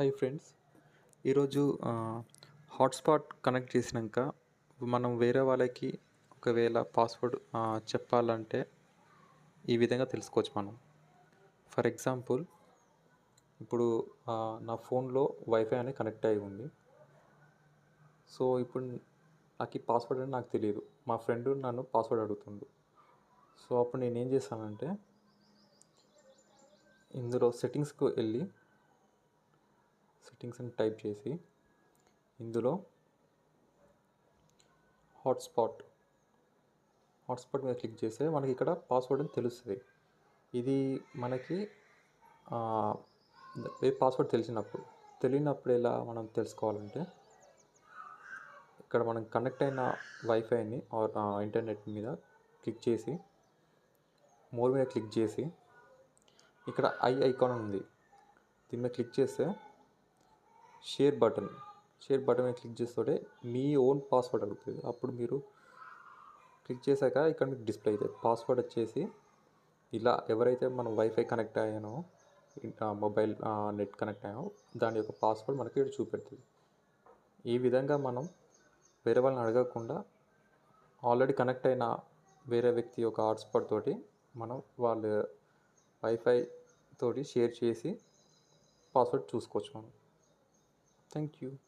Hi friends ఈరోజు hotspot connect చేసినాక మనం వేరే వాళ్ళకి ఒకవేళ పాస్వర్డ్ చెప్పాలంటే ఈ విధంగా తెలుసుకోవచ్చు మనం. ఫర్ ఎగ్జాంపుల్ ఇప్పుడు నా ఫోన్లో వైఫై అనేది కనెక్ట్ అయి ఉంది. సో ఇప్పుడు నాకు ఈ పాస్వర్డ్ అని నాకు తెలియదు. మా ఫ్రెండ్ నన్ను పాస్వర్డ్ అడుగుతుండు. సో అప్పుడు నేను ఏం చేస్తానంటే ఇందులో సెట్టింగ్స్కి వెళ్ళి సెట్టింగ్స్ అని టైప్ చేసి ఇందులో హాట్స్పాట్ హాట్స్పాట్ మీద క్లిక్ చేస్తే మనకి ఇక్కడ పాస్వర్డ్ అని తెలుస్తుంది. ఇది మనకి ఏ పాస్వర్డ్ తెలిసినప్పుడు తెలియనప్పుడు ఎలా మనం తెలుసుకోవాలంటే ఇక్కడ మనం కనెక్ట్ అయిన వైఫైని ఆర్ ఇంటర్నెట్ మీద క్లిక్ చేసి మోర్ మీద క్లిక్ చేసి ఇక్కడ ఐ ఐకాన్ ఉంది. దీని మీద క్లిక్ చేస్తే share button share button click చేస్తుంటే మీ ఓన్ పాస్వర్డ్ అడుగుతుంది. అప్పుడు మీరు క్లిక్ చేశాక ఇక్కడ మీకు డిస్ప్లే అవుతుంది. పాస్వర్డ్ వచ్చేసి ఇలా ఎవరైతే మనం వైఫై కనెక్ట్ అయ్యానో మొబైల్ నెట్ కనెక్ట్ అయ్యామో దాని యొక్క పాస్వర్డ్ మనకి ఇక్కడ చూపెడుతుంది. ఈ విధంగా మనం వేరే వాళ్ళని అడగకుండా ఆల్రెడీ కనెక్ట్ అయిన వేరే వ్యక్తి యొక్క హాట్స్పాట్ తోటి మనం వాళ్ళ వైఫై తోటి షేర్ చేసి పాస్వర్డ్ చూసుకోవచ్చు మనం. Thank you.